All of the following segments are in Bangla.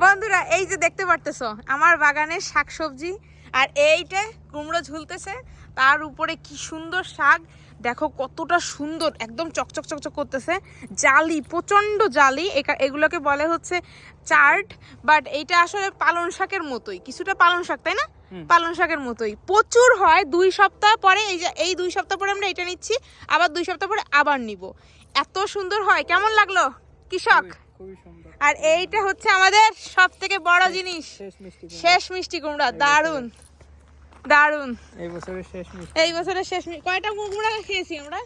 বন্ধুরা এই যে দেখতে পারতেছো আমার বাগানের শাকসবজি আর এইটা কুমড়ো ঝুলতেছে তার উপরে কি সুন্দর শাক দেখো কতটা সুন্দর একদম চকচক চকচক করতেছে জালি প্রচণ্ড জালি এগুলোকে বলে হচ্ছে চার্ট বাট এইটা আসলে পালং শাকের মতোই কিছুটা পালং শাক তাই না? পালং শাকের মতোই। প্রচুর হয় দুই সপ্তাহ পরে এই যে এই দুই সপ্তাহ পরে আমরা এটা নিচ্ছি আবার দুই সপ্তাহ পরে আবার নিব। এত সুন্দর হয় কেমন লাগল? কৃষক? খুবই সুন্দর। আর এইটা হচ্ছে আমাদের সব থেকে বড় জিনিস। শেষ মিষ্টি কুমড়া। মিষ্টি দারুণ দারুণ এই বছরের শেষ মিষ্টি এই বছরের শেষ মি- কয়টা কুমড়া খেয়েছি আমরা?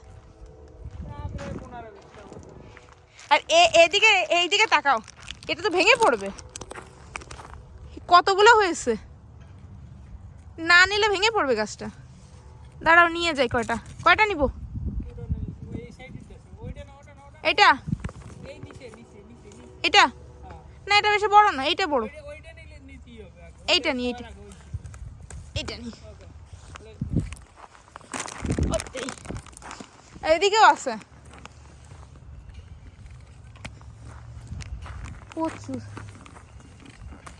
আর এ- এদিকে এইদিকে তাকাও। এটা তো ভেঙে পড়বে। কতগুলো হয়েছে? না নিলে ভেঙে পড়বে গাছটা। দাঁড়াও নিয়ে যাই কয়টা। কয়টা নিব? এই সাইডে ওইটা না ওটা না ওটা এটা? এটা? না, এটা বেশি বড় না বড়। এইটা নি, এইটা। আগে ওইটা। এইটা নি ওকে। আছে। প্রচুর।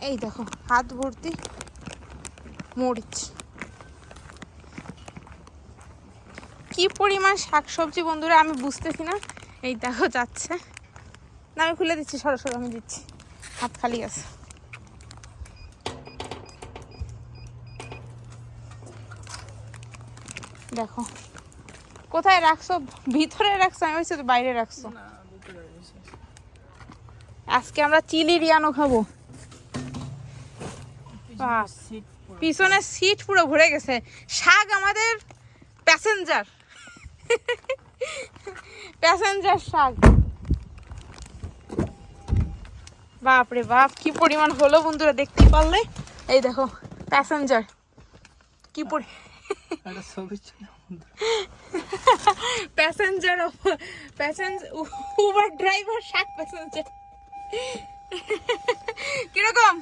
এই দেখো, হাত ভর্তি মরিচ। কি পরিমাণ শাকসবজি বন্ধুরা, আমি বুঝতেছি না। এই দেখো, যাচ্ছে। না আমি খুলে দিচ্ছি সরাসরি আমি দিচ্ছি। হাত খালি আছে। দেখো। কোথায় রাখছো? ভিতরে রাখছো? আমি তো বাইরে রাখছো। আজকে আমরা চিলি রিয়ানো খাব। বাহ। সিট পিছনে সিট পুরো ভরে গেছে। শাক আমাদের প্যাসেঞ্জার প্যাসেঞ্জার শাক বাপ রে বাপ কি পরিমাণ হলো বন্ধুরা দেখতেই পারলে? এই দেখো প্যাসেঞ্জার কি পরি প্যাসেঞ্জার প্যাসেঞ্জার উবার ড্রাইভার শাক প্যাসেঞ্জার কীরকম?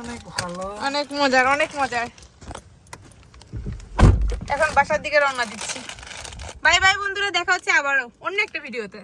অনেক ভালো। অনেক মজার অনেক মজার। এখন বাসার দিকে রওনা দিচ্ছি। বাই বাই বন্ধুরা দেখা হচ্ছে আবারও অন্য একটা ভিডিওতে